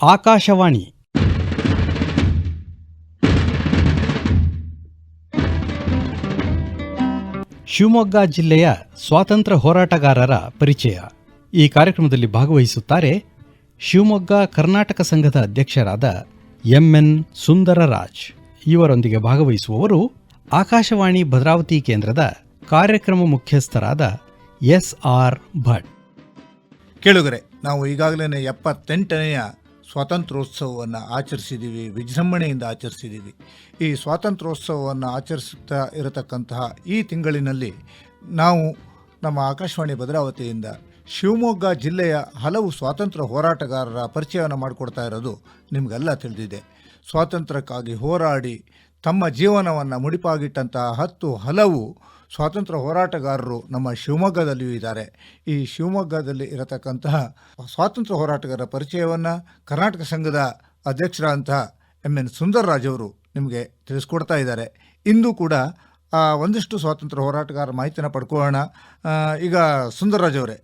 ಆಕಾಶವಾಣಿ. ಶಿವಮೊಗ್ಗ ಜಿಲ್ಲೆಯ ಸ್ವಾತಂತ್ರ್ಯ ಹೋರಾಟಗಾರರ ಪರಿಚಯ. ಈ ಕಾರ್ಯಕ್ರಮದಲ್ಲಿ ಭಾಗವಹಿಸುತ್ತಾರೆ ಶಿವಮೊಗ್ಗ ಕರ್ನಾಟಕ ಸಂಘದ ಅಧ್ಯಕ್ಷರಾದ ಎಂಎನ್ ಸುಂದರರಾಜ್. ಇವರೊಂದಿಗೆ ಭಾಗವಹಿಸುವವರು ಆಕಾಶವಾಣಿ ಭದ್ರಾವತಿ ಕೇಂದ್ರದ ಕಾರ್ಯಕ್ರಮ ಮುಖ್ಯಸ್ಥರಾದ ಎಸ್ ಆರ್ ಭಟ್. ಕೇಳುಗರೆ, ನಾವು ಈಗಾಗಲೇ ಎಪ್ಪತ್ತೆಂಟನೆಯ ಸ್ವಾತಂತ್ರ್ಯೋತ್ಸವವನ್ನು ಆಚರಿಸಿದ್ದೀವಿ, ವಿಜೃಂಭಣೆಯಿಂದ ಆಚರಿಸಿದ್ದೀವಿ. ಈ ಸ್ವಾತಂತ್ರ್ಯೋತ್ಸವವನ್ನು ಆಚರಿಸುತ್ತಾ ಇರತಕ್ಕಂತಹ ಈ ತಿಂಗಳಿನಲ್ಲಿ ನಾವು ನಮ್ಮ ಆಕಾಶವಾಣಿ ಭದ್ರಾವತಿಯಿಂದ ಶಿವಮೊಗ್ಗ ಜಿಲ್ಲೆಯ ಹಲವು ಸ್ವಾತಂತ್ರ್ಯ ಹೋರಾಟಗಾರರ ಪರಿಚಯವನ್ನು ಮಾಡಿಕೊಡ್ತಾ ಇರೋದು ನಿಮಗೆಲ್ಲ ತಿಳಿದಿದೆ. ಸ್ವಾತಂತ್ರ್ಯಕ್ಕಾಗಿ ಹೋರಾಡಿ ತಮ್ಮ ಜೀವನವನ್ನು ಮುಡಿಪಾಗಿಟ್ಟಂತಹ ಹತ್ತು ಹಲವು ಸ್ವಾತಂತ್ರ್ಯ ಹೋರಾಟಗಾರರು ನಮ್ಮ ಶಿವಮೊಗ್ಗದಲ್ಲಿಯೂ ಇದ್ದಾರೆ. ಈ ಶಿವಮೊಗ್ಗದಲ್ಲಿ ಇರತಕ್ಕಂತಹ ಸ್ವಾತಂತ್ರ್ಯ ಹೋರಾಟಗಾರರ ಪರಿಚಯವನ್ನು ಕರ್ನಾಟಕ ಸಂಘದ ಅಧ್ಯಕ್ಷರಾದಂತಹ ಎಂ ಎನ್ ಸುಂದರರಾಜ್ ಅವರು ನಿಮಗೆ ತಿಳಿಸ್ಕೊಡ್ತಾ ಇದ್ದಾರೆ. ಇಂದು ಕೂಡ ಒಂದಿಷ್ಟು ಸ್ವಾತಂತ್ರ್ಯ ಹೋರಾಟಗಾರ ಮಾಹಿತಿನ ಪಡ್ಕೊಳ್ಳೋಣ. ಈಗ ಸುಂದರರಾಜ್ ಅವರೇ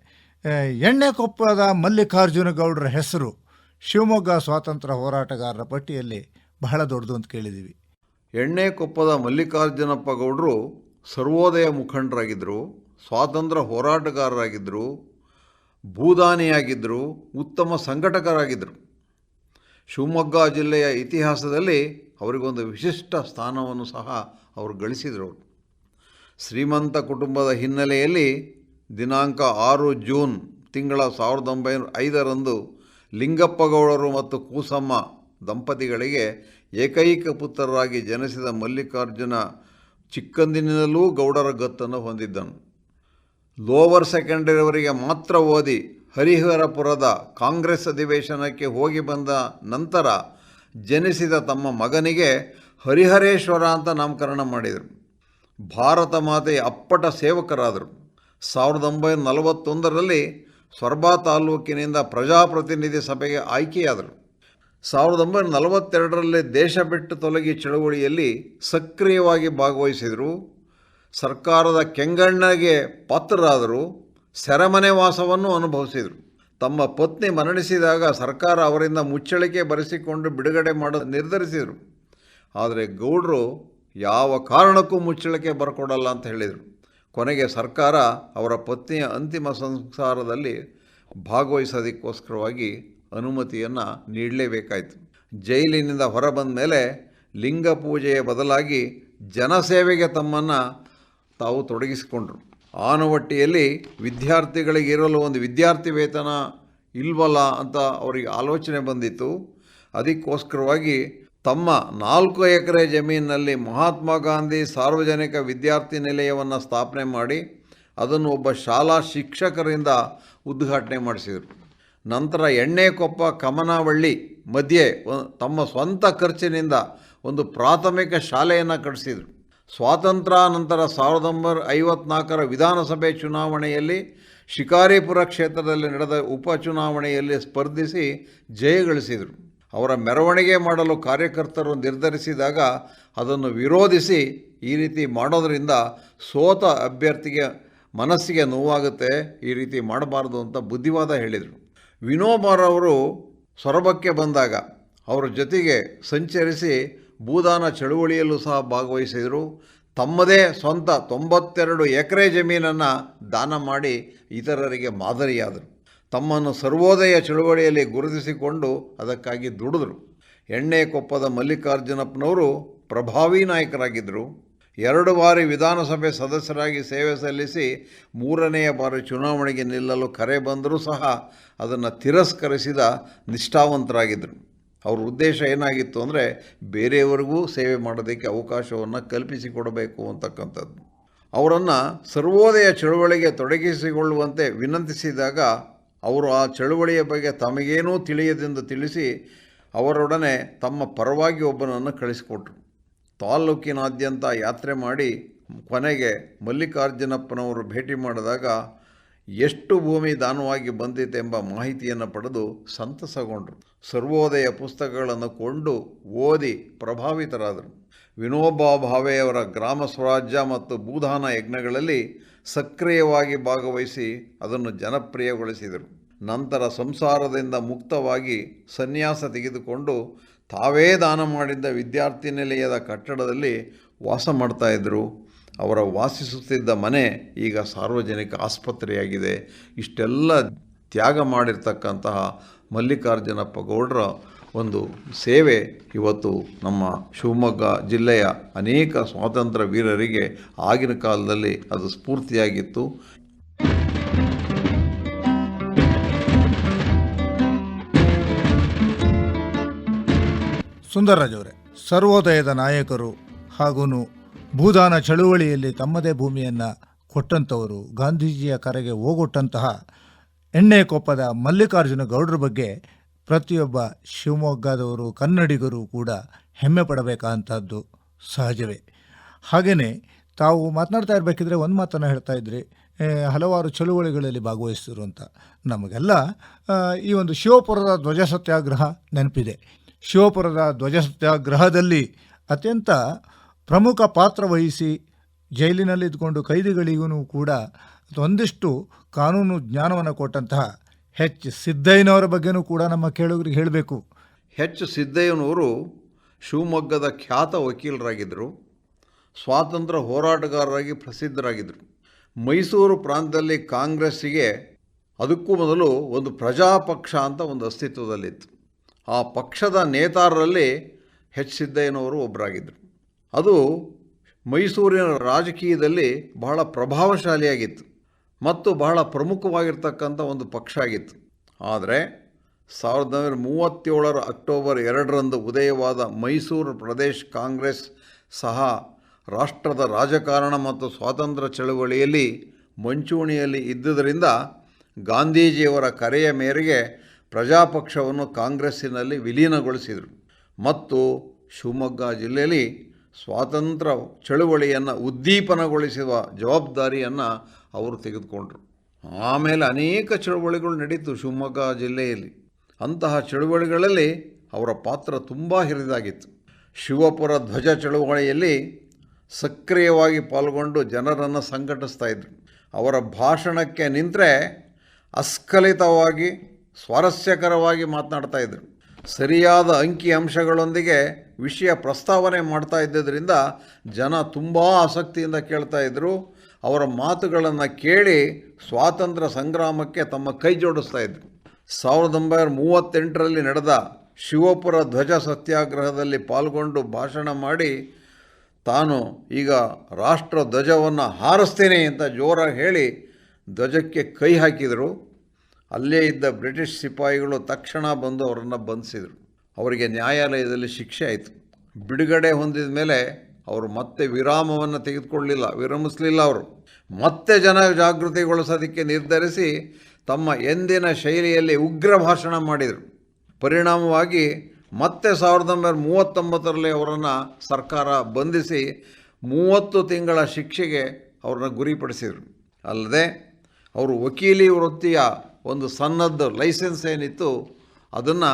ಎಣ್ಣೆಕೊಪ್ಪದ ಮಲ್ಲಿಕಾರ್ಜುನ ಗೌಡರ ಹೆಸರು ಶಿವಮೊಗ್ಗ ಸ್ವಾತಂತ್ರ್ಯ ಹೋರಾಟಗಾರರ ಪಟ್ಟಿಯಲ್ಲಿ ಬಹಳ ದೊಡ್ಡದು ಅಂತ ಕೇಳಿದ್ದೀವಿ. ಎಣ್ಣೆಕೊಪ್ಪದ ಮಲ್ಲಿಕಾರ್ಜುನಪ್ಪ ಗೌಡರು ಸರ್ವೋದಯ ಮುಖಂಡರಾಗಿದ್ದರು ಸ್ವಾತಂತ್ರ್ಯ ಹೋರಾಟಗಾರರಾಗಿದ್ದರು ಭೂದಾನಿಯಾಗಿದ್ದರು ಉತ್ತಮ ಸಂಘಟಕರಾಗಿದ್ದರು ಶಿವಮೊಗ್ಗ ಜಿಲ್ಲೆಯ ಇತಿಹಾಸದಲ್ಲಿ ಅವರಿಗೊಂದು ವಿಶಿಷ್ಟ ಸ್ಥಾನವನ್ನು ಸಹ ಅವರು ಗಳಿಸಿದರು ಶ್ರೀಮಂತ ಕುಟುಂಬದ ಹಿನ್ನೆಲೆಯಲ್ಲಿ ದಿನಾಂಕ ಆರು ಜೂನ್ ತಿಂಗಳ ಸಾವಿರದ ಒಂಬೈನೂರ ಐದರಂದು ಲಿಂಗಪ್ಪಗೌಡರು ಮತ್ತು ಕೂಸಮ್ಮ ದಂಪತಿಗಳಿಗೆ ಏಕೈಕ ಪುತ್ರರಾಗಿ ಜನಿಸಿದ ಮಲ್ಲಿಕಾರ್ಜುನ ಚಿಕ್ಕಂದಿನಿಂದಲೂ ಗೌಡರ ಗತ್ತನ್ನು ಹೊಂದಿದ್ದನು. ಲೋವರ್ ಸೆಕೆಂಡರಿವರಿಗೆ ಮಾತ್ರ ಓದಿ ಹರಿಹರಪುರದ ಕಾಂಗ್ರೆಸ್ ಅಧಿವೇಶನಕ್ಕೆ ಹೋಗಿ ಬಂದ ನಂತರ ಜನಿಸಿದ ತಮ್ಮ ಮಗನಿಗೆ ಹರಿಹರೇಶ್ವರ ಅಂತ ನಾಮಕರಣ ಮಾಡಿದರು. ಭಾರತ ಮಾತೆಯ ಅಪ್ಪಟ ಸೇವಕರಾದರು. ಸಾವಿರದ ಒಂಬೈನೂರ ನಲವತ್ತೊಂದರಲ್ಲಿ ಸೊರಬಾ ತಾಲೂಕಿನಿಂದ ಪ್ರಜಾಪ್ರತಿನಿಧಿ ಸಭೆಗೆ ಆಯ್ಕೆಯಾದರು. ಸಾವಿರದ ಒಂಬೈನೂರ ನಲವತ್ತೆರಡರಲ್ಲೇ ದೇಶ ಬಿಟ್ಟು ತೊಲಗಿ ಚಳವಳಿಯಲ್ಲಿ ಸಕ್ರಿಯವಾಗಿ ಭಾಗವಹಿಸಿದರು. ಸರ್ಕಾರದ ಕೆಂಗಣ್ಣಗೆ ಪಾತ್ರರಾದರು. ಸೆರೆಮನೆ ವಾಸವನ್ನು ಅನುಭವಿಸಿದರು. ತಮ್ಮ ಪತ್ನಿ ಮರಣಿಸಿದಾಗ ಸರ್ಕಾರ ಅವರಿಂದ ಮುಚ್ಚಳಿಕೆ ಬರೆಸಿಕೊಂಡು ಬಿಡುಗಡೆ ಮಾಡಲು ನಿರ್ಧರಿಸಿದರು. ಆದರೆ ಗೌಡರು ಯಾವ ಕಾರಣಕ್ಕೂ ಮುಚ್ಚಳಿಕೆ ಬರಕೊಡಲ್ಲ ಅಂತ ಹೇಳಿದರು. ಕೊನೆಗೆ ಸರ್ಕಾರ ಅವರ ಪತ್ನಿಯ ಅಂತಿಮ ಸಂಸಾರದಲ್ಲಿ ಭಾಗವಹಿಸೋದಕ್ಕೋಸ್ಕರವಾಗಿ ಅನುಮತಿಯನ್ನು ನೀಡಲೇಬೇಕಾಯಿತು. ಜೈಲಿನಿಂದ ಹೊರಬಂದ ಮೇಲೆ ಲಿಂಗ ಪೂಜೆಯ ಬದಲಾಗಿ ಜನಸೇವೆಗೆ ತಮ್ಮನ್ನು ತಾವು ತೊಡಗಿಸಿಕೊಂಡರು. ಆನವಟ್ಟಿಯಲ್ಲಿ ವಿದ್ಯಾರ್ಥಿಗಳಿಗೆ ಇರಲು ಒಂದು ವಿದ್ಯಾರ್ಥಿ ವೇತನ ಇಲ್ವಲ್ಲ ಅಂತ ಅವರಿಗೆ ಆಲೋಚನೆ ಬಂದಿತ್ತು. ಅದಕ್ಕೋಸ್ಕರವಾಗಿ ತಮ್ಮ ನಾಲ್ಕು ಎಕರೆ ಜಮೀನಿನಲ್ಲಿ ಮಹಾತ್ಮ ಗಾಂಧಿ ಸಾರ್ವಜನಿಕ ವಿದ್ಯಾರ್ಥಿ ನಿಲಯವನ್ನು ಸ್ಥಾಪನೆ ಮಾಡಿ ಅದನ್ನು ಒಬ್ಬ ಶಾಲಾ ಶಿಕ್ಷಕರಿಂದ ಉದ್ಘಾಟನೆ ಮಾಡಿಸಿದರು. ನಂತರ ಎಣ್ಣೆಕೊಪ್ಪ ಕಮನವಳ್ಳಿ ಮಧ್ಯೆ ತಮ್ಮ ಸ್ವಂತ ಖರ್ಚಿನಿಂದ ಒಂದು ಪ್ರಾಥಮಿಕ ಶಾಲೆಯನ್ನು ಕಟ್ಟಿಸಿದರು ಸ್ವಾತಂತ್ರ್ಯಾನಂತರ ಸಾವಿರದ ಒಂಬೈನೂರ ಐವತ್ನಾಲ್ಕರ ವಿಧಾನಸಭೆ ಚುನಾವಣೆಯಲ್ಲಿ ಶಿಕಾರಿಪುರ ಕ್ಷೇತ್ರದಲ್ಲಿ ನಡೆದ ಉಪಚುನಾವಣೆಯಲ್ಲಿ ಸ್ಪರ್ಧಿಸಿ ಜಯಗಳಿಸಿದರು ಅವರ ಮೆರವಣಿಗೆ ಮಾಡಲು ಕಾರ್ಯಕರ್ತರು ನಿರ್ಧರಿಸಿದಾಗ ಅದನ್ನು ವಿರೋಧಿಸಿ ಈ ರೀತಿ ಮಾಡೋದರಿಂದ ಸೋತ ಅಭ್ಯರ್ಥಿಗೆ ಮನಸ್ಸಿಗೆ ನೋವಾಗುತ್ತೆ, ಈ ರೀತಿ ಮಾಡಬಾರ್ದು ಅಂತ ಬುದ್ಧಿವಾದ ಹೇಳಿದರು. ವಿನೋಬರವರು ಸೊರಬಕ್ಕೆ ಬಂದಾಗ ಅವರ ಜೊತೆಗೆ ಸಂಚರಿಸಿ ಭೂದಾನ ಚಳುವಳಿಯಲ್ಲೂ ಸಹ ಭಾಗವಹಿಸಿದರು. ತಮ್ಮದೇ ಸ್ವಂತ ತೊಂಬತ್ತೆರಡು ಎಕರೆ ಜಮೀನನ್ನು ದಾನ ಮಾಡಿ ಇತರರಿಗೆ ಮಾದರಿಯಾದರು. ತಮ್ಮನ್ನು ಸರ್ವೋದಯ ಚಳುವಳಿಯಲ್ಲಿ ಗುರುತಿಸಿಕೊಂಡು ಅದಕ್ಕಾಗಿ ದುಡಿದರು. ಎಣ್ಣೆಕೊಪ್ಪದ ಮಲ್ಲಿಕಾರ್ಜುನಪ್ಪನವರು ಪ್ರಭಾವಿ ನಾಯಕರಾಗಿದ್ದರು. ಎರಡು ಬಾರಿ ವಿಧಾನಸಭೆ ಸದಸ್ಯರಾಗಿ ಸೇವೆ ಸಲ್ಲಿಸಿ ಮೂರನೆಯ ಬಾರಿ ಚುನಾವಣೆಗೆ ನಿಲ್ಲಲು ಕರೆ ಬಂದರೂ ಸಹ ಅದನ್ನು ತಿರಸ್ಕರಿಸಿದ ನಿಷ್ಠಾವಂತರಾಗಿದ್ದರು. ಅವ್ರ ಉದ್ದೇಶ ಏನಾಗಿತ್ತು ಅಂದರೆ ಬೇರೆಯವರಿಗೂ ಸೇವೆ ಮಾಡೋದಕ್ಕೆ ಅವಕಾಶವನ್ನು ಕಲ್ಪಿಸಿಕೊಡಬೇಕು ಅಂತಕ್ಕಂಥದ್ದು. ಅವರನ್ನು ಸರ್ವೋದಯ ಚಳುವಳಿಗೆ ತೊಡಗಿಸಿಕೊಳ್ಳುವಂತೆ ವಿನಂತಿಸಿದಾಗ ಅವರು ಆ ಚಳುವಳಿಯ ಬಗ್ಗೆ ತಮಗೇನೂ ತಿಳಿಯದೆಂದು ತಿಳಿಸಿ ಅವರೊಡನೆ ತಮ್ಮ ಪರವಾಗಿ ಒಬ್ಬನನ್ನು ಕಳಿಸಿಕೊಟ್ರು. ತಾಲ್ಲೂಕಿನಾದ್ಯಂತ ಯಾತ್ರೆ ಮಾಡಿ ಕೊನೆಗೆ ಮಲ್ಲಿಕಾರ್ಜುನಪ್ಪನವರು ಭೇಟಿ ಮಾಡಿದಾಗ ಎಷ್ಟು ಭೂಮಿ ದಾನವಾಗಿ ಬಂದಿತೆಂಬ ಮಾಹಿತಿಯನ್ನು ಪಡೆದು ಸಂತಸಗೊಂಡರು. ಸರ್ವೋದಯ ಪುಸ್ತಕಗಳನ್ನು ಕೊಂಡು ಓದಿ ಪ್ರಭಾವಿತರಾದರು. ವಿನೋಬಾ ಭಾವೆಯವರ ಗ್ರಾಮ ಸ್ವರಾಜ್ಯ ಮತ್ತು ಭೂದಾನ ಯಜ್ಞಗಳಲ್ಲಿ ಸಕ್ರಿಯವಾಗಿ ಭಾಗವಹಿಸಿ ಅದನ್ನು ಜನಪ್ರಿಯಗೊಳಿಸಿದರು. ನಂತರ ಸಂಸಾರದಿಂದ ಮುಕ್ತವಾಗಿ ಸನ್ಯಾಸ ತೆಗೆದುಕೊಂಡು ತಾವೇ ದಾನ ಮಾಡಿದ್ದ ವಿದ್ಯಾರ್ಥಿ ನಿಲಯದ ಕಟ್ಟಡದಲ್ಲಿ ವಾಸ ಮಾಡ್ತಾಯಿದ್ರು ಅವರ ವಾಸಿಸುತ್ತಿದ್ದ ಮನೆ ಈಗ ಸಾರ್ವಜನಿಕ ಆಸ್ಪತ್ರೆಯಾಗಿದೆ. ಇಷ್ಟೆಲ್ಲ ತ್ಯಾಗ ಮಾಡಿರ್ತಕ್ಕಂತಹ ಮಲ್ಲಿಕಾರ್ಜುನಪ್ಪ ಗೌಡರ ಒಂದು ಸೇವೆ ಇವತ್ತು ನಮ್ಮ ಶಿವಮೊಗ್ಗ ಜಿಲ್ಲೆಯ ಅನೇಕ ಸ್ವಾತಂತ್ರ್ಯ ವೀರರಿಗೆ ಆಗಿನ ಕಾಲದಲ್ಲಿ ಅದು ಸ್ಫೂರ್ತಿಯಾಗಿತ್ತು. ಸುಂದರ್ರಾಜ್ ಅವರೇ ಸರ್ವೋದಯದ ನಾಯಕರು ಹಾಗೂ ಭೂದಾನ ಚಳುವಳಿಯಲ್ಲಿ ತಮ್ಮದೇ ಭೂಮಿಯನ್ನು ಕೊಟ್ಟಂಥವರು ಗಾಂಧೀಜಿಯ ಕರೆಗೆ ಹೋಗೊಟ್ಟಂತಹ ಎಣ್ಣೆಕೊಪ್ಪದ ಮಲ್ಲಿಕಾರ್ಜುನ ಗೌಡರ ಬಗ್ಗೆ ಪ್ರತಿಯೊಬ್ಬ ಶಿವಮೊಗ್ಗದವರು, ಕನ್ನಡಿಗರು ಕೂಡ ಹೆಮ್ಮೆ ಪಡಬೇಕಾದಂಥದ್ದು ಸಹಜವೇ. ಹಾಗೆಯೇ ತಾವು ಮಾತನಾಡ್ತಾ ಇರಬೇಕಿದ್ರೆ ಒಂದು ಮಾತನ್ನು ಹೇಳ್ತಾ ಇದ್ರಿ. ಹಲವಾರು ಚಳುವಳಿಗಳಲ್ಲಿ ಭಾಗವಹಿಸಿದ್ರು ಅಂತ ನಮಗೆಲ್ಲ ಈ ಒಂದು ಶಿವಪುರದ ಧ್ವಜ ಸತ್ಯಾಗ್ರಹ ನೆನಪಿದೆ. ಶಿವಪುರದ ಧ್ವಜ ಸತ್ಯಾಗ್ರಹದಲ್ಲಿ ಅತ್ಯಂತ ಪ್ರಮುಖ ಪಾತ್ರ ವಹಿಸಿ ಜೈಲಿನಲ್ಲಿ ಇದ್ಕೊಂಡು ಕೈದಿಗಳಿಗೂ ಕೂಡ ಒಂದಿಷ್ಟು ಕಾನೂನು ಜ್ಞಾನವನ್ನು ಕೊಟ್ಟಂತಹ ಹೆಚ್ ಸಿದ್ದಯ್ಯನವರ ಬಗ್ಗೆನೂ ಕೂಡ ನಮ್ಮ ಕೇಳುಗರಿಗೆ ಹೇಳಬೇಕು. ಹೆಚ್ ಸಿದ್ದಯ್ಯನವರು ಶಿವಮೊಗ್ಗದ ಖ್ಯಾತ ವಕೀಲರಾಗಿದ್ದರು. ಸ್ವಾತಂತ್ರ್ಯ ಹೋರಾಟಗಾರರಾಗಿ ಪ್ರಸಿದ್ಧರಾಗಿದ್ದರು. ಮೈಸೂರು ಪ್ರಾಂತದಲ್ಲಿ ಕಾಂಗ್ರೆಸ್ಸಿಗೆ ಅದಕ್ಕೂ ಮೊದಲು ಒಂದು ಪ್ರಜಾಪಕ್ಷ ಅಂತ ಒಂದು ಅಸ್ತಿತ್ವದಲ್ಲಿತ್ತು. ಆ ಪಕ್ಷದ ನೇತಾರರಲ್ಲಿ ಎಚ್ ಸಿದ್ದಯ್ಯನವರು ಒಬ್ಬರಾಗಿದ್ದರು ಅದು ಮೈಸೂರಿನ ರಾಜಕೀಯದಲ್ಲಿ ಬಹಳ ಪ್ರಭಾವಶಾಲಿಯಾಗಿತ್ತು ಮತ್ತು ಬಹಳ ಪ್ರಮುಖವಾಗಿರ್ತಕ್ಕಂಥ ಒಂದು ಪಕ್ಷ ಆಗಿತ್ತು. ಆದರೆ ಸಾವಿರದ ಒಂಬೈನೂರ ಮೂವತ್ತೇಳರ ಅಕ್ಟೋಬರ್ ಎರಡರಂದು ಉದಯವಾದ ಮೈಸೂರು ಪ್ರದೇಶ್ ಕಾಂಗ್ರೆಸ್ ಸಹ ರಾಷ್ಟ್ರದ ರಾಜಕಾರಣ ಮತ್ತು ಸ್ವಾತಂತ್ರ್ಯ ಚಳವಳಿಯಲ್ಲಿ ಮಂಚೂಣಿಯಲ್ಲಿ ಇದ್ದುದರಿಂದ ಗಾಂಧೀಜಿಯವರ ಕರೆಯ ಮೇರೆಗೆ ಪ್ರಜಾಪಕ್ಷವನ್ನು ಕಾಂಗ್ರೆಸ್ಸಿನಲ್ಲಿ ವಿಲೀನಗೊಳಿಸಿದರು. ಮತ್ತು ಶಿವಮೊಗ್ಗ ಜಿಲ್ಲೆಯಲ್ಲಿ ಸ್ವಾತಂತ್ರ್ಯ ಚಳುವಳಿಯನ್ನು ಉದ್ದೀಪನಗೊಳಿಸುವ ಜವಾಬ್ದಾರಿಯನ್ನು ಅವರು ತೆಗೆದುಕೊಂಡರು. ಆಮೇಲೆ ಅನೇಕ ಚಳುವಳಿಗಳು ನಡೀತು ಶಿವಮೊಗ್ಗ ಜಿಲ್ಲೆಯಲ್ಲಿ. ಅಂತಹ ಚಳುವಳಿಗಳಲ್ಲಿ ಅವರ ಪಾತ್ರ ತುಂಬ ಹಿರಿದಾಗಿತ್ತು. ಶಿವಪುರ ಧ್ವಜ ಚಳುವಳಿಯಲ್ಲಿ ಸಕ್ರಿಯವಾಗಿ ಪಾಲ್ಗೊಂಡು ಜನರನ್ನು ಸಂಘಟಿಸ್ತಾ ಇದ್ದರು ಅವರ ಭಾಷಣಕ್ಕೆ ನಿಂತರೆ ಅಸ್ಖಲಿತವಾಗಿ ಸ್ವಾರಸ್ಯಕರವಾಗಿ ಮಾತನಾಡ್ತಾ ಇದ್ದರು ಸರಿಯಾದ ಅಂಕಿ ಅಂಶಗಳೊಂದಿಗೆ ವಿಷಯ ಪ್ರಸ್ತಾವನೆ ಮಾಡ್ತಾ ಇದ್ದರಿಂದ ಜನ ತುಂಬ ಆಸಕ್ತಿಯಿಂದ ಕೇಳ್ತಾ ಇದ್ದರು ಅವರ ಮಾತುಗಳನ್ನು ಕೇಳಿ ಸ್ವಾತಂತ್ರ್ಯ ಸಂಗ್ರಾಮಕ್ಕೆ ತಮ್ಮ ಕೈ ಜೋಡಿಸ್ತಾ ಇದ್ದರು ಸಾವಿರದ ಒಂಬೈನೂರ ಮೂವತ್ತೆಂಟರಲ್ಲಿ ನಡೆದ ಶಿವಪುರ ಧ್ವಜ ಸತ್ಯಾಗ್ರಹದಲ್ಲಿ ಪಾಲ್ಗೊಂಡು ಭಾಷಣ ಮಾಡಿ, ತಾನು ಈಗ ರಾಷ್ಟ್ರ ಧ್ವಜವನ್ನು ಹಾರಿಸ್ತೇನೆ ಅಂತ ಜೋರಾಗಿ ಹೇಳಿ ಧ್ವಜಕ್ಕೆ ಕೈ ಹಾಕಿದರು. ಅಲ್ಲೇ ಇದ್ದ ಬ್ರಿಟಿಷ್ ಸಿಪಾಯಿಗಳು ತಕ್ಷಣ ಬಂದು ಅವರನ್ನು ಬಂಧಿಸಿದರು. ಅವರಿಗೆ ನ್ಯಾಯಾಲಯದಲ್ಲಿ ಶಿಕ್ಷೆ ಆಯಿತು. ಬಿಡುಗಡೆ ಹೊಂದಿದ ಮೇಲೆ ಅವರು ಮತ್ತೆ ವಿರಾಮವನ್ನು ತೆಗೆದುಕೊಳ್ಳಲಿಲ್ಲ, ವಿರಮಿಸಲಿಲ್ಲ ಅವರು. ಮತ್ತೆ ಜನ ಜಾಗೃತಿಗೊಳಿಸೋದಕ್ಕೆ ನಿರ್ಧರಿಸಿ ತಮ್ಮ ಎಂದಿನ ಶೈಲಿಯಲ್ಲಿ ಉಗ್ರ ಭಾಷಣ ಮಾಡಿದರು. ಪರಿಣಾಮವಾಗಿ ಮತ್ತೆ ಸಾವಿರದ ಒಂಬೈನೂರ ಮೂವತ್ತೊಂಬತ್ತರಲ್ಲಿ ಅವರನ್ನು ಸರ್ಕಾರ ಬಂಧಿಸಿ ಮೂವತ್ತು ತಿಂಗಳ ಶಿಕ್ಷೆಗೆ ಅವರನ್ನು ಗುರಿಪಡಿಸಿದರು. ಅಲ್ಲದೆ ಅವರು ವಕೀಲಿ ವೃತ್ತಿಯ ಒಂದು ಸಣ್ಣದ್ದು ಲೈಸೆನ್ಸ್ ಏನಿತ್ತು, ಅದನ್ನು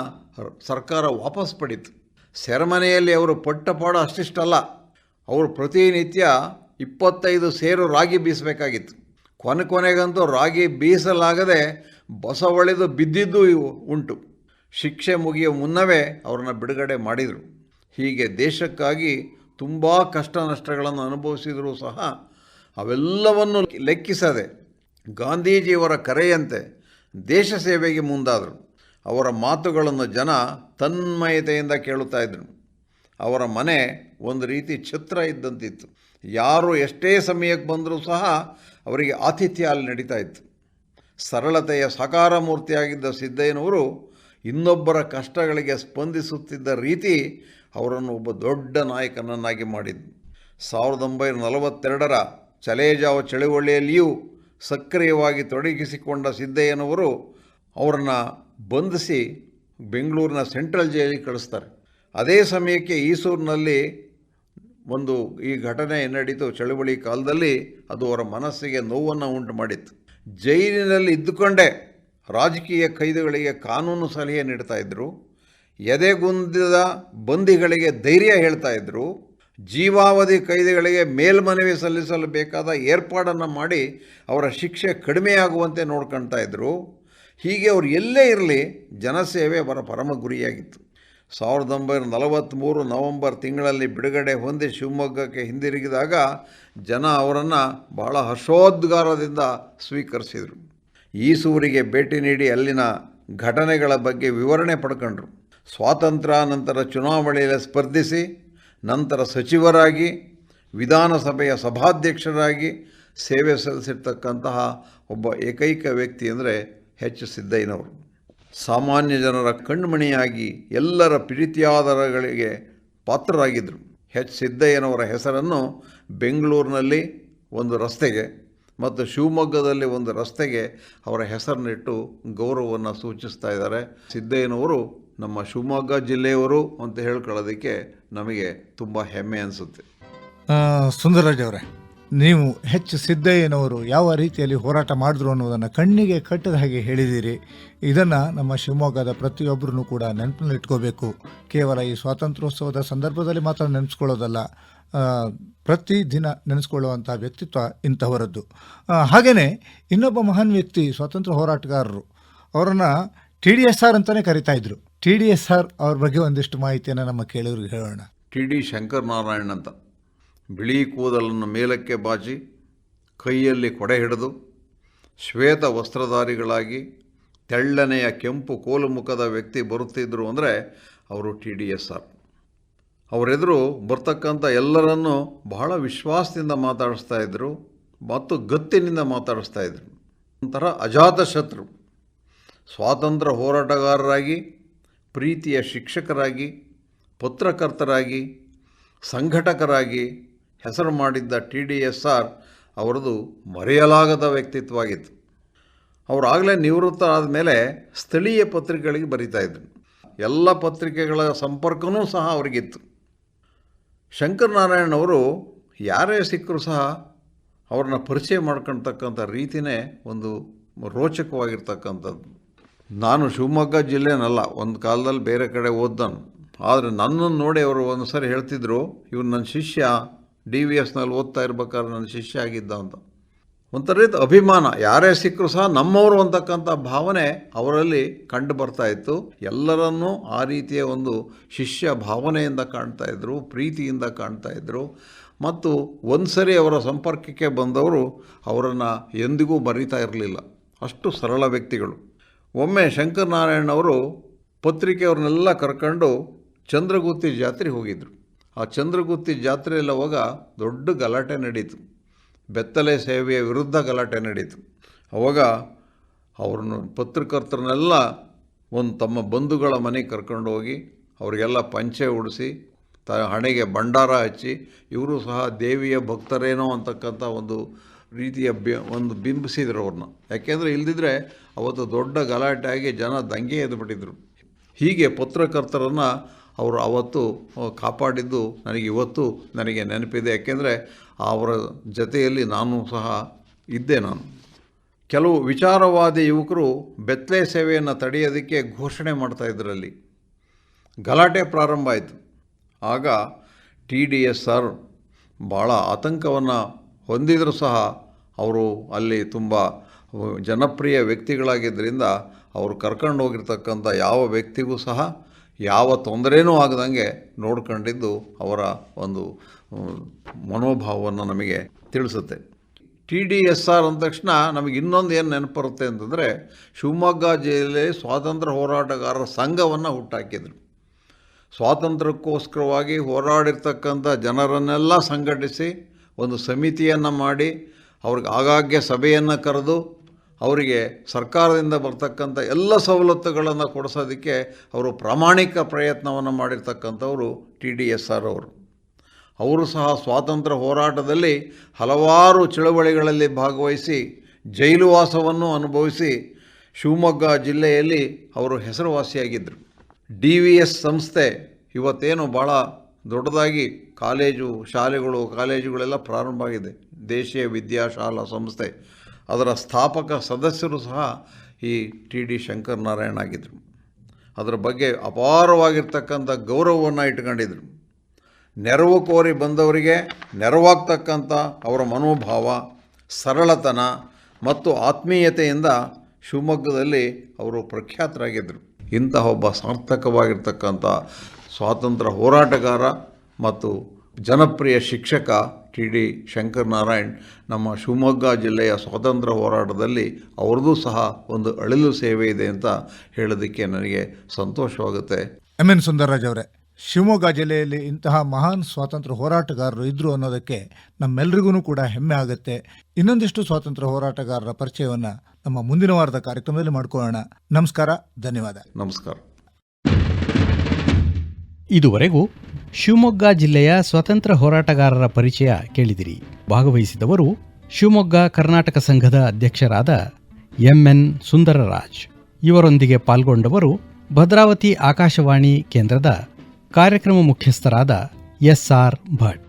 ಸರ್ಕಾರ ವಾಪಸ್ ಪಡೀತು. ಸೆರೆಮನೆಯಲ್ಲಿ ಅವರು ಪಟ್ಟ ಪಾಡ ಅಷ್ಟಿಷ್ಟಲ್ಲ. ಅವರು ಪ್ರತಿನಿತ್ಯ ಇಪ್ಪತ್ತೈದು ಸೇರು ರಾಗಿ ಬೀಸಬೇಕಾಗಿತ್ತು. ಕೊನೆ ಕೊನೆಗಂತೂ ರಾಗಿ ಬೀಸಲಾಗದೆ ಬಸವಳಿದು ಬಿದ್ದಿದ್ದು ಉಂಟು. ಶಿಕ್ಷೆ ಮುಗಿಯುವ ಮುನ್ನವೇ ಅವ್ರನ್ನ ಬಿಡುಗಡೆ ಮಾಡಿದರು. ಹೀಗೆ ದೇಶಕ್ಕಾಗಿ ತುಂಬ ಕಷ್ಟ ನಷ್ಟಗಳನ್ನು ಅನುಭವಿಸಿದರೂ ಸಹ ಅವೆಲ್ಲವನ್ನು ಲೆಕ್ಕಿಸದೆ ಗಾಂಧೀಜಿಯವರ ಕರೆಯಂತೆ ದೇಶ ಸೇವೆಗೆ ಮುಂದಾದರು. ಅವರ ಮಾತುಗಳನ್ನು ಜನ ತನ್ಮಯತೆಯಿಂದ ಕೇಳುತ್ತಾ ಇದ್ದರು ಅವರ ಮನೆ ಒಂದು ರೀತಿ ಛತ್ರ ಇದ್ದಂತಿತ್ತು. ಯಾರು ಎಷ್ಟೇ ಸಮಯಕ್ಕೆ ಬಂದರೂ ಸಹ ಅವರಿಗೆ ಆತಿಥ್ಯ ಅಲ್ಲಿ ನಡೀತಾ ಇತ್ತು. ಸರಳತೆಯ ಸಾಕಾರ ಮೂರ್ತಿಯಾಗಿದ್ದ ಸಿದ್ದಯ್ಯನವರು ಇನ್ನೊಬ್ಬರ ಕಷ್ಟಗಳಿಗೆ ಸ್ಪಂದಿಸುತ್ತಿದ್ದ ರೀತಿ ಅವರನ್ನು ಒಬ್ಬ ದೊಡ್ಡ ನಾಯಕನನ್ನಾಗಿ ಮಾಡಿದ್ದು ಸಾವಿರದ ಒಂಬೈನೂರ ನಲವತ್ತೆರಡರ ಚಲೇಜಾವ ಚಳುವಳಿಯಲ್ಲಿಯೂ ಸಕ್ರಿಯವಾಗಿ ತೊಡಗಿಸಿಕೊಂಡ ಸಿದ್ದಯ್ಯನವರು ಅವರನ್ನು ಬಂಧಿಸಿ ಬೆಂಗಳೂರಿನ ಸೆಂಟ್ರಲ್ ಜೈಲಿಗೆ ಕಳಿಸ್ತಾರೆ. ಅದೇ ಸಮಯಕ್ಕೆ ಈಸೂರಿನಲ್ಲಿ ಒಂದು ಈ ಘಟನೆ ನಡೀತು. ಚಳುವಳಿ ಕಾಲದಲ್ಲಿ ಅದು ಅವರ ಮನಸ್ಸಿಗೆ ನೋವನ್ನು ಉಂಟು ಮಾಡಿತ್ತು. ಜೈಲಿನಲ್ಲಿ ಇದ್ದುಕೊಂಡೇ ರಾಜಕೀಯ ಕೈದಿಗಳಿಗೆ ಕಾನೂನು ಸಲಹೆ ನೀಡ್ತಾ ಇದ್ದರು ಎದೆಗುಂದಿದ ಬಂದಿಗಳಿಗೆ ಧೈರ್ಯ ಹೇಳ್ತಾ ಇದ್ದರು ಜೀವಾವಧಿ ಕೈದಿಗಳಿಗೆ ಮೇಲ್ಮನವಿ ಸಲ್ಲಿಸಲು ಬೇಕಾದ ಏರ್ಪಾಡನ್ನು ಮಾಡಿ ಅವರ ಶಿಕ್ಷೆ ಕಡಿಮೆಯಾಗುವಂತೆ ನೋಡ್ಕೊಳ್ತಾ ಇದ್ದರು ಹೀಗೆ ಅವರು ಎಲ್ಲೇ ಇರಲಿ ಜನಸೇವೆ ಅವರ ಪರಮ ಗುರಿಯಾಗಿತ್ತು. ಸಾವಿರದ ಒಂಬೈನೂರ ನಲವತ್ತ್ಮೂರು ನವೆಂಬರ್ ತಿಂಗಳಲ್ಲಿ ಬಿಡುಗಡೆ ಹೊಂದಿ ಶಿವಮೊಗ್ಗಕ್ಕೆ ಹಿಂದಿರುಗಿದಾಗ ಜನ ಅವರನ್ನು ಬಹಳ ಹರ್ಷೋದ್ಗಾರದಿಂದ ಸ್ವೀಕರಿಸಿದರು. ಈಸೂರಿಗೆ ಭೇಟಿ ನೀಡಿ ಅಲ್ಲಿನ ಘಟನೆಗಳ ಬಗ್ಗೆ ವಿವರಣೆ ಪಡ್ಕೊಂಡ್ರು. ಸ್ವಾತಂತ್ರ್ಯಾನಂತರ ಚುನಾವಣೆಯಲ್ಲಿ ಸ್ಪರ್ಧಿಸಿ ನಂತರ ಸಚಿವರಾಗಿ, ವಿಧಾನಸಭೆಯ ಸಭಾಧ್ಯಕ್ಷರಾಗಿ ಸೇವೆ ಸಲ್ಲಿಸಿರ್ತಕ್ಕಂತಹ ಒಬ್ಬ ಏಕೈಕ ವ್ಯಕ್ತಿ ಅಂದರೆ ಹೆಚ್ ಸಿದ್ದಯ್ಯನವರು. ಸಾಮಾನ್ಯ ಜನರ ಕಣ್ಮಣಿಯಾಗಿ ಎಲ್ಲರ ಪ್ರೀತಿಯಾದರಗಳಿಗೆ ಪಾತ್ರರಾಗಿದ್ದರು. ಹೆಚ್ ಸಿದ್ದಯ್ಯನವರ ಹೆಸರನ್ನು ಬೆಂಗಳೂರಿನಲ್ಲಿ ಒಂದು ರಸ್ತೆಗೆ ಮತ್ತು ಶಿವಮೊಗ್ಗದಲ್ಲಿ ಒಂದು ರಸ್ತೆಗೆ ಅವರ ಹೆಸರನ್ನಿಟ್ಟು ಗೌರವವನ್ನು ಸೂಚಿಸ್ತಾ ಇದ್ದಾರೆ. ಸಿದ್ದಯ್ಯನವರು ನಮ್ಮ ಶಿವಮೊಗ್ಗ ಜಿಲ್ಲೆಯವರು ಅಂತ ಹೇಳ್ಕೊಳ್ಳೋದಕ್ಕೆ ನಮಗೆ ತುಂಬ ಹೆಮ್ಮೆ ಅನಿಸುತ್ತೆ. ಸುಂದರರಾಜ್ ಅವರೇ, ನೀವು ಹೆಚ್ಚು ಸಿದ್ದಯ್ಯನವರು ಯಾವ ರೀತಿಯಲ್ಲಿ ಹೋರಾಟ ಮಾಡಿದ್ರು ಅನ್ನೋದನ್ನು ಕಣ್ಣಿಗೆ ಕಟ್ಟದ ಹಾಗೆ ಹೇಳಿದ್ದೀರಿ. ಇದನ್ನು ನಮ್ಮ ಶಿವಮೊಗ್ಗದ ಪ್ರತಿಯೊಬ್ಬರೂ ಕೂಡ ನೆನಪಿನಲ್ಲಿಟ್ಕೋಬೇಕು ಕೇವಲ ಈ ಸ್ವಾತಂತ್ರ್ಯೋತ್ಸವದ ಸಂದರ್ಭದಲ್ಲಿ ಮಾತ್ರ ನೆನೆಸ್ಕೊಳ್ಳೋದಲ್ಲ ಪ್ರತಿ ದಿನ ನೆನೆಸ್ಕೊಳ್ಳುವಂಥ ವ್ಯಕ್ತಿತ್ವ ಇಂಥವರದ್ದು. ಹಾಗೆಯೇ ಇನ್ನೊಬ್ಬ ಮಹಾನ್ ವ್ಯಕ್ತಿ, ಸ್ವಾತಂತ್ರ್ಯ ಹೋರಾಟಗಾರರು, ಅವರನ್ನು ಟಿ ಡಿ ಎಸ್ ಆರ್ ಅಂತಾನೆ ಕರಿತಾ ಇದ್ರು. ಟಿ ಡಿ ಎಸ್ ಆರ್ ಅವ್ರ ಬಗ್ಗೆ ಒಂದಿಷ್ಟು ಮಾಹಿತಿಯನ್ನು ನಮ್ಮ ಕೇಳೋರಿಗೆ ಹೇಳೋಣ. ಟಿ ಡಿ ಶಂಕರನಾರಾಯಣ್ ಅಂತ. ಬಿಳಿ ಕೂದಲನ್ನು ಮೇಲಕ್ಕೆ ಬಾಚಿ ಕೈಯಲ್ಲಿ ಕೊಡೆ ಹಿಡಿದು, ಶ್ವೇತ ವಸ್ತ್ರಧಾರಿಗಳಾಗಿ ತೆಳ್ಳನೆಯ ಕೆಂಪು ಕೋಲು ಮುಖದ ವ್ಯಕ್ತಿ ಬರುತ್ತಿದ್ದರು ಅಂದರೆ ಅವರು ಟಿ ಡಿ ಎಸ್ ಆರ್. ಅವರೆದುರು ಬರ್ತಕ್ಕಂಥ ಎಲ್ಲರನ್ನೂ ಬಹಳ ವಿಶ್ವಾಸದಿಂದ ಮಾತಾಡಿಸ್ತಾ ಇದ್ದರು ಮತ್ತು ಗತ್ತಿನಿಂದ ಮಾತಾಡಿಸ್ತಾ ಇದ್ದರು ಒಂಥರ ಅಜಾತಶತ್ರು. ಸ್ವಾತಂತ್ರ್ಯ ಹೋರಾಟಗಾರರಾಗಿ, ಪ್ರೀತಿಯ ಶಿಕ್ಷಕರಾಗಿ, ಪತ್ರಕರ್ತರಾಗಿ, ಸಂಘಟಕರಾಗಿ ಹೆಸರು ಮಾಡಿದ್ದ ಟಿ ಡಿ ಎಸ್ ಆರ್ ಅವರದು ಮರೆಯಲಾಗದ ವ್ಯಕ್ತಿತ್ವವಾಗಿತ್ತು. ಅವರಾಗಲೇ ನಿವೃತ್ತ ಆದಮೇಲೆ ಸ್ಥಳೀಯ ಪತ್ರಿಕೆಗಳಿಗೆ ಬರಿತಾ ಇದ್ದರು ಎಲ್ಲ ಪತ್ರಿಕೆಗಳ ಸಂಪರ್ಕವೂ ಸಹ ಅವರಿಗಿತ್ತು. ಶಂಕರನಾರಾಯಣವರು ಯಾರೇ ಸಿಕ್ಕರೂ ಸಹ ಅವ್ರನ್ನ ಪರಿಚಯ ಮಾಡ್ಕೊಳ್ತಕ್ಕಂಥ ರೀತಿನೇ ಒಂದು ರೋಚಕವಾಗಿರ್ತಕ್ಕಂಥದ್ದು. ನಾನು ಶಿವಮೊಗ್ಗ ಜಿಲ್ಲೆನಲ್ಲ, ಒಂದು ಕಾಲದಲ್ಲಿ ಬೇರೆ ಕಡೆ ಓದ್ದನು ಆದರೆ ನನ್ನನ್ನು ನೋಡಿ ಅವರು ಒಂದು ಸರಿ ಹೇಳ್ತಿದ್ರು, ಇವನು ನನ್ನ ಶಿಷ್ಯ ಡಿ ವಿ ಎಸ್ನಲ್ಲಿ ಓದ್ತಾ ಇರ್ಬೇಕಾದ್ರೆ ನನ್ನ ಶಿಷ್ಯ ಆಗಿದ್ದ ಅಂತ. ಒಂಥರ ರೀತಿ ಅಭಿಮಾನ. ಯಾರೇ ಸಿಕ್ಕರೂ ಸಹ ನಮ್ಮವರು ಅಂತಕ್ಕಂಥ ಭಾವನೆ ಅವರಲ್ಲಿ ಕಂಡು ಬರ್ತಾ ಇತ್ತು. ಎಲ್ಲರನ್ನೂ ಆ ರೀತಿಯ ಒಂದು ಶಿಷ್ಯ ಭಾವನೆಯಿಂದ ಕಾಣ್ತಾ ಇದ್ದರು ಪ್ರೀತಿಯಿಂದ ಕಾಣ್ತಾ ಇದ್ದರು ಮತ್ತು ಒಂದು ಸರಿ ಅವರ ಸಂಪರ್ಕಕ್ಕೆ ಬಂದವರು ಅವರನ್ನು ಎಂದಿಗೂ ಮರೀತಾ ಇರಲಿಲ್ಲ. ಅಷ್ಟು ಸರಳ ವ್ಯಕ್ತಿಗಳು. ಒಮ್ಮೆ ಶಂಕರನಾರಾಯಣವರು ಪತ್ರಿಕೆಯವ್ರನ್ನೆಲ್ಲ ಕರ್ಕೊಂಡು ಚಂದ್ರಗುತ್ತಿ ಜಾತ್ರೆಗೆ ಹೋಗಿದ್ದರು ಆ ಚಂದ್ರಗುತ್ತಿ ಜಾತ್ರೆಯಲ್ಲಿ ಅವಾಗ ದೊಡ್ಡ ಗಲಾಟೆ ನಡೀತು. ಬೆತ್ತಲೆ ಸೇವೆಯ ವಿರುದ್ಧ ಗಲಾಟೆ ನಡೀತು. ಅವಾಗ ಅವ್ರನ್ನ ಪತ್ರಕರ್ತರನ್ನೆಲ್ಲ ಒಂದು ತಮ್ಮ ಬಂಧುಗಳ ಮನೆಗೆ ಕರ್ಕೊಂಡು ಹೋಗಿ ಅವರಿಗೆಲ್ಲ ಪಂಚೆ ಉಡಿಸಿ, ತ ಹಣೆಗೆ ಭಂಡಾರ ಹಚ್ಚಿ, ಇವರು ಸಹ ದೇವಿಯ ಭಕ್ತರೇನೋ ಅಂತಕ್ಕಂಥ ಒಂದು ರೀತಿಯ ಬಿ, ಒಂದು ಬಿಂಬಿಸಿದರು ಅವ್ರನ್ನ. ಯಾಕೆಂದರೆ ಇಲ್ದಿದ್ರೆ ಅವತ್ತು ದೊಡ್ಡ ಗಲಾಟೆಯಾಗಿ ಜನ ದಂಗೆ ಎದ್ಬಿಟ್ಟಿದ್ರು. ಹೀಗೆ ಪತ್ರಕರ್ತರನ್ನು ಅವರು ಅವತ್ತು ಕಾಪಾಡಿದ್ದು ನನಗೆ ಇವತ್ತು ನನಗೆ ನೆನಪಿದೆ. ಯಾಕೆಂದರೆ ಅವರ ಜೊತೆಯಲ್ಲಿ ನಾನು ಸಹ ಇದ್ದೆ ನಾನು. ಕೆಲವು ವಿಚಾರವಾದಿ ಯುವಕರು ಬೆತ್ತಲೆ ಸೇವೆಯನ್ನು ತಡೆಯೋದಕ್ಕೆ ಘೋಷಣೆ ಮಾಡ್ತಾ ಇದ್ರಲ್ಲಿ ಗಲಾಟೆ ಪ್ರಾರಂಭ ಆಯಿತು. ಆಗ ಟಿ ಡಿ ಎಸ್ ಸರ್ ಭಾಳ ಆತಂಕವನ್ನು ಹೊಂದಿದರೂ ಸಹ ಅವರು ಅಲ್ಲಿ ತುಂಬ ಜನಪ್ರಿಯ ವ್ಯಕ್ತಿಗಳಾಗಿದ್ದರಿಂದ ಅವರು ಕರ್ಕೊಂಡು ಹೋಗಿರ್ತಕ್ಕಂಥ ಯಾವ ವ್ಯಕ್ತಿಗೂ ಸಹ ಯಾವ ತೊಂದರೆಯೂ ಆಗದಂಗೆ ನೋಡ್ಕೊಂಡಿದ್ದು ಅವರ ಒಂದು ಮನೋಭಾವವನ್ನು ನಮಗೆ ತಿಳಿಸುತ್ತೆ. ಟಿ ಡಿ ಎಸ್ ಆರ್ ಅಂದ ತಕ್ಷಣ ನಮಗೆ ಇನ್ನೊಂದು ಏನು ನೆನಪು ಬರುತ್ತೆ ಅಂತಂದರೆ ಶಿವಮೊಗ್ಗ ಜಿಲ್ಲೆ ಸ್ವಾತಂತ್ರ್ಯ ಹೋರಾಟಗಾರರ ಸಂಘವನ್ನು ಹುಟ್ಟಾಕಿದರು. ಸ್ವಾತಂತ್ರ್ಯಕ್ಕೋಸ್ಕರವಾಗಿ ಹೋರಾಡಿರ್ತಕ್ಕಂಥ ಜನರನ್ನೆಲ್ಲ ಸಂಘಟಿಸಿ ಒಂದು ಸಮಿತಿಯನ್ನು ಮಾಡಿ ಅವ್ರಿಗೆ ಆಗಾಗ್ಗೆ ಸಭೆಯನ್ನು ಕರೆದು ಅವರಿಗೆ ಸರ್ಕಾರದಿಂದ ಬರ್ತಕ್ಕಂಥ ಎಲ್ಲ ಸವಲತ್ತುಗಳನ್ನು ಕೊಡಿಸೋದಕ್ಕೆ ಅವರು ಪ್ರಾಮಾಣಿಕ ಪ್ರಯತ್ನವನ್ನು ಮಾಡಿರ್ತಕ್ಕಂಥವರು ಟಿ ಡಿ ಎಸ್ ಆರ್ ಅವರು. ಅವರು ಸಹ ಸ್ವಾತಂತ್ರ್ಯ ಹೋರಾಟದಲ್ಲಿ ಹಲವಾರು ಚಳುವಳಿಗಳಲ್ಲಿ ಭಾಗವಹಿಸಿ ಜೈಲುವಾಸವನ್ನು ಅನುಭವಿಸಿ ಶಿವಮೊಗ್ಗ ಜಿಲ್ಲೆಯಲ್ಲಿ ಅವರು ಹೆಸರುವಾಸಿಯಾಗಿದ್ದರು. ಡಿ ವಿ ಎಸ್ ಸಂಸ್ಥೆ ಇವತ್ತೇನು ಭಾಳ ದೊಡ್ಡದಾಗಿ ಕಾಲೇಜು ಶಾಲೆಗಳು, ಕಾಲೇಜುಗಳೆಲ್ಲ ಪ್ರಾರಂಭ ಆಗಿದೆ. ದೇಶೀಯ ವಿದ್ಯಾಶಾಲಾ ಸಂಸ್ಥೆ. ಅದರ ಸ್ಥಾಪಕ ಸದಸ್ಯರು ಸಹ ಈ ಟಿ ಡಿ ಶಂಕರನಾರಾಯಣ ಆಗಿದ್ದರು ಅದರ ಬಗ್ಗೆ ಅಪಾರವಾಗಿರ್ತಕ್ಕಂಥ ಗೌರವವನ್ನು ಇಟ್ಕೊಂಡಿದ್ರು ನೆರವು ಕೋರಿ ಬಂದವರಿಗೆ ನೆರವಾಗ್ತಕ್ಕಂಥ ಅವರ ಮನೋಭಾವ, ಸರಳತನ ಮತ್ತು ಆತ್ಮೀಯತೆಯಿಂದ ಶಿವಮೊಗ್ಗದಲ್ಲಿ ಅವರು ಪ್ರಖ್ಯಾತರಾಗಿದ್ದರು ಇಂತಹ ಒಬ್ಬ ಸಾರ್ಥಕವಾಗಿರ್ತಕ್ಕಂಥ ಸ್ವಾತಂತ್ರ್ಯ ಹೋರಾಟಗಾರ ಮತ್ತು ಜನಪ್ರಿಯ ಶಿಕ್ಷಕ ಟಿ ಡಿ ಶಂಕರನಾರಾಯಣ್ ನಮ್ಮ ಶಿವಮೊಗ್ಗ ಜಿಲ್ಲೆಯ ಸ್ವಾತಂತ್ರ್ಯ ಹೋರಾಟದಲ್ಲಿ ಅವ್ರದ್ದು ಸಹ ಒಂದು ಅಳಿಲು ಸೇವೆ ಇದೆ ಅಂತ ಹೇಳೋದಕ್ಕೆ ನನಗೆ ಸಂತೋಷವಾಗುತ್ತೆ. ಎಂ ಎನ್ ಸುಂದರರಾಜ್ ಅವರೇ ಶಿವಮೊಗ್ಗ ಜಿಲ್ಲೆಯಲ್ಲಿ ಇಂತಹ ಮಹಾನ್ ಸ್ವಾತಂತ್ರ್ಯ ಹೋರಾಟಗಾರರು ಇದ್ದರು ಅನ್ನೋದಕ್ಕೆ ನಮ್ಮೆಲ್ರಿಗೂ ಕೂಡ ಹೆಮ್ಮೆ ಆಗುತ್ತೆ. ಇನ್ನೊಂದಿಷ್ಟು ಸ್ವಾತಂತ್ರ್ಯ ಹೋರಾಟಗಾರರ ಪರಿಚಯವನ್ನು ನಮ್ಮ ಮುಂದಿನ ವಾರದ ಕಾರ್ಯಕ್ರಮದಲ್ಲಿ ಮಾಡ್ಕೊಳ್ಳೋಣ. ನಮಸ್ಕಾರ ಧನ್ಯವಾದ. ನಮಸ್ಕಾರ. ಇದುವರೆಗೂ ಶಿವಮೊಗ್ಗ ಜಿಲ್ಲೆಯ ಸ್ವತಂತ್ರ ಹೋರಾಟಗಾರರ ಪರಿಚಯ ಕೇಳಿದಿರಿ. ಭಾಗವಹಿಸಿದವರು ಶಿವಮೊಗ್ಗ ಕರ್ನಾಟಕ ಸಂಘದ ಅಧ್ಯಕ್ಷರಾದ ಎಂಎನ್ ಸುಂದರರಾಜ್. ಇವರೊಂದಿಗೆ ಪಾಲ್ಗೊಂಡವರು ಭದ್ರಾವತಿ ಆಕಾಶವಾಣಿ ಕೇಂದ್ರದ ಕಾರ್ಯಕ್ರಮ ಮುಖ್ಯಸ್ಥರಾದ ಎಸ್ಆರ್ ಭಟ್.